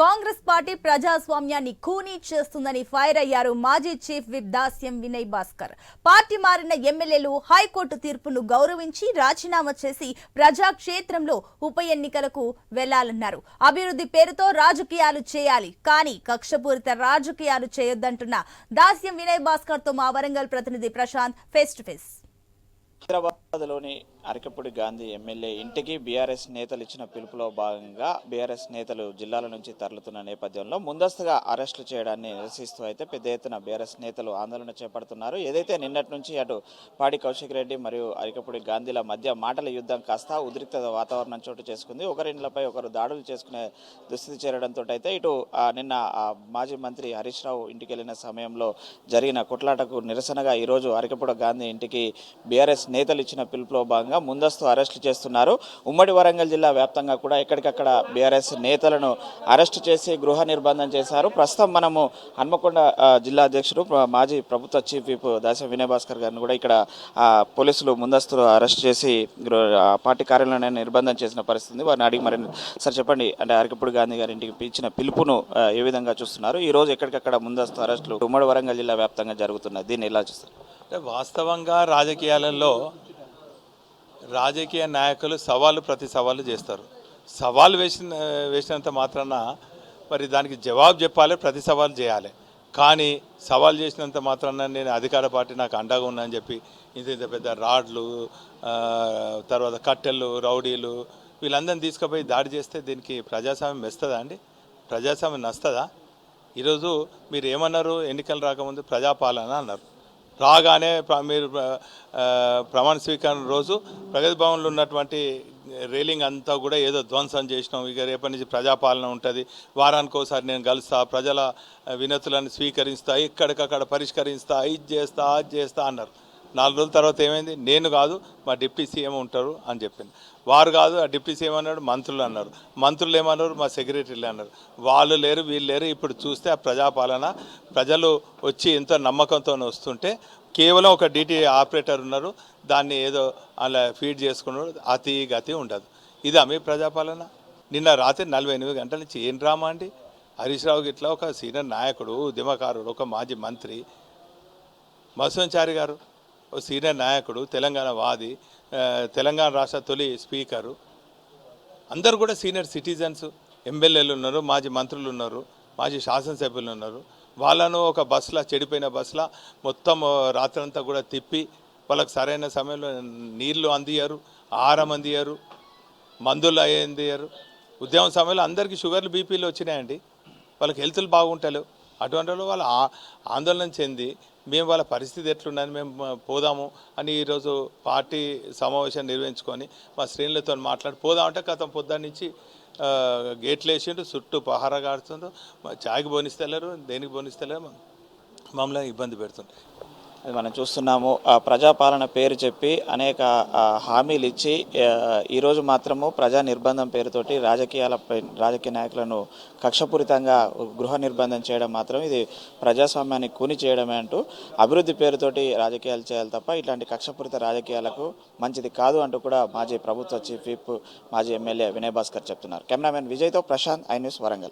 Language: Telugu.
కాంగ్రెస్ పార్టీ ప్రజాస్వామ్యాన్ని ఖూనీ చేస్తుందని ఫైర్ అయ్యారు మాజీ chief whip Dasyam Vinay Bhaskar. Party మారిన ఎమ్మెల్యేలు హైకోర్టు తీర్పును గౌరవించి రాజీనామా చేసి ప్రజాక్షేత్రంలో ఉప ఎన్నికలకు వెళ్ళాలన్నారు. అభివృద్ధి పేరుతో రాజకీయాలు చేయాలి కానీ కక్షపూరిత రాజకీయాలు చేయొద్దంటున్న దాస్యం వినయ్ భాస్కర్తో మా వరంగల్ ప్రతినిధి ప్రశాంత్ ఫేస్ టు ఫేస్ హైదరాబాద్లోని అరకపూడి గాంధీ ఎమ్మెల్యే ఇంటికి బీఆర్ఎస్ నేతలు ఇచ్చిన పిలుపులో భాగంగా బీఆర్ఎస్ నేతలు జిల్లాల నుంచి తరలుతున్న నేపథ్యంలో ముందస్తుగా అరెస్టులు చేయడాన్ని నిరసిస్తూ అయితే పెద్ద ఎత్తున బీఆర్ఎస్ నేతలు ఆందోళన చేపడుతున్నారు. ఏదైతే నిన్నటి నుంచి అటు పాడి కౌశిక్ రెడ్డి మరియు అరికపూడి గాంధీల మధ్య మాటల యుద్ధం కాస్త ఉద్రిక్త వాతావరణం చోటు చేసుకుంది ఒకరిండ్లపై ఒకరు దాడులు చేసుకునే దుస్థితి చేరడంతో అయితే ఇటు నిన్న మాజీ మంత్రి హరీష్ రావు ఇంటికి వెళ్ళిన సమయంలో జరిగిన కొట్లాటకు నిరసనగా ఈరోజు అరకపూడ గాంధీ ఇంటికి బీఆర్ఎస్ నేతలు ఇచ్చిన పిలుపులో భాగంగా ముందస్తు అరెస్టు చేస్తున్నారు. ఉమ్మడి వరంగల్ జిల్లా వ్యాప్తంగా కూడా ఎక్కడికక్కడ బీఆర్ఎస్ నేతలను అరెస్టు చేసి గృహ నిర్బంధం చేశారు. ప్రస్తుతం మనము హన్మకొండ జిల్లా అధ్యక్షుడు మాజీ ప్రభుత్వ చీఫ్ విప్ దాస వినయ్ భాస్కర్ గారిని కూడా ఇక్కడ పోలీసులు ముందస్తులో అరెస్ట్ చేసి పార్టీ కార్యాలయాన్ని నిర్బంధం చేసిన పరిస్థితి వారిని అడిగి మరి సార్ చెప్పండి. అంటే అరకపూడి గాంధీ గారి ఇంటికి ఇచ్చిన పిలుపును ఏ విధంగా చూస్తున్నారు? ఈ రోజు ఎక్కడికక్కడ ముందస్తు అరెస్టులు ఉమ్మడి వరంగల్ జిల్లా వ్యాప్తంగా జరుగుతున్నాయి. దీన్ని ఎలా చూస్తారు? అంటే వాస్తవంగా రాజకీయాలలో రాజకీయ నాయకులు సవాలు ప్రతి సవాలు చేస్తారు. సవాలు వేసిన వేసినంత మాత్రాన మరి దానికి జవాబు చెప్పాలి ప్రతి సవాలు చేయాలి. కానీ సవాల్ చేసినంత మాత్రాన నేను అధికార పార్టీ నాకు అండగా ఉన్నా అని చెప్పి ఇంత ఇంత పెద్ద రాడ్లు తర్వాత కట్టెలు రౌడీలు వీళ్ళందరినీ తీసుకుపోయి దాడి చేస్తే దీనికి ప్రజాస్వామ్యం వస్తుందా అండి? ప్రజాస్వామ్యం నస్తుందా? ఈరోజు మీరు ఏమన్నారు? ఎన్నికలు రాకముందు ప్రజాపాలన అన్నారు. రాగానే మీరు ప్రమాణ స్వీకరణ రోజు ప్రగతి భవన్లో ఉన్నటువంటి రైలింగ్ అంతా కూడా ఏదో ధ్వంసం చేసినాం. ఇక రేపటి నుంచి ప్రజాపాలన ఉంటుంది. వారానికి ఒకసారి నేను కలుస్తా. ప్రజల వినతులను స్వీకరిస్తా. ఇక్కడికక్కడ పరిష్కరిస్తా. ఇది చేస్తా అది చేస్తా అన్నారు. నాలుగు రోజుల తర్వాత ఏమైంది? నేను కాదు మా డిప్యూటీ సీఎం ఉంటారు అని చెప్పింది. వారు కాదు ఆ డిప్యూటీ సీఎం అన్నాడు మంత్రులు అన్నారు. మంత్రులు ఏమన్నారు? మా సెక్రటరీలు అన్నారు. వాళ్ళు లేరు వీళ్ళు లేరు. ఇప్పుడు చూస్తే ఆ ప్రజాపాలన ప్రజలు వచ్చి ఎంతో నమ్మకంతో వస్తుంటే కేవలం ఒక డీటీ ఆపరేటర్ ఉన్నారు. దాన్ని ఏదో అలా ఫీడ్ చేసుకున్నారు. అతి గతి ఉండదు. ఇదా మీ ప్రజాపాలన. నిన్న రాత్రి నలభై ఎనిమిది గంటల నుంచి ఏం డ్రామా అండి? హరీష్ రావు గిట్లా ఒక సీనియర్ నాయకుడు ఉద్యమకారుడు ఒక మాజీ మంత్రి. మత్స్యంచారి గారు సీనియర్ నాయకుడు తెలంగాణ వాది తెలంగాణ రాష్ట్ర తొలి స్పీకరు. అందరు కూడా సీనియర్ సిటిజన్స్ ఎమ్మెల్యేలు ఉన్నారు మాజీ మంత్రులు ఉన్నారు మాజీ శాసనసభ్యులు ఉన్నారు. వాళ్ళను ఒక బస్సులో చెడిపోయిన బస్సులో మొత్తం రాత్రంతా కూడా తిప్పి వాళ్ళకి సరైన సమయంలో నీళ్ళు అందియారు ఆహారం అందియారు మందులు అందియారు ఉద్యమం సమయంలో అందరికీ షుగర్లు బీపీలు వచ్చినాయండి. వాళ్ళకి హెల్త్లు బాగుంటలేవు. అటువంటి వాళ్ళు ఆందోళన చెంది మేము వాళ్ళ పరిస్థితి ఎట్లుందని మేము పోదాము అని ఈరోజు పార్టీ సమావేశం నిర్వహించుకొని మా శ్రేణులతో మాట్లాడి పోదామంటే గతం పొద్దున్న నుంచి గేట్లు వేసిండు చుట్టూ పహారా కాడుతుండ్రు మా చాయ్కి బోనిస్తలేరు దేనికి బోనిస్తలేరు మమ్మల్ని ఇబ్బంది పెడుతుంది అది మనం చూస్తున్నాము. ప్రజాపాలన పేరు చెప్పి అనేక హామీలు ఇచ్చి ఈరోజు మాత్రము ప్రజా నిర్బంధం పేరుతోటి రాజకీయాల రాజకీయ నాయకులను కక్షపూరితంగా గృహ నిర్బంధం చేయడం మాత్రం ఇది ప్రజాస్వామ్యాన్ని కూని చేయడమే అంటూ అభివృద్ధి పేరుతోటి రాజకీయాలు చేయాలి తప్ప ఇట్లాంటి కక్షపూరిత రాజకీయాలకు మంచిది కాదు అంటూ కూడా మాజీ ప్రభుత్వ చీఫ్ విప్ మాజీ ఎమ్మెల్యే వినయ్ భాస్కర్ చెప్తున్నారు. కెమెరామెన్ విజయ్తో ప్రశాంత్ ఐ న్యూస్ వరంగల్.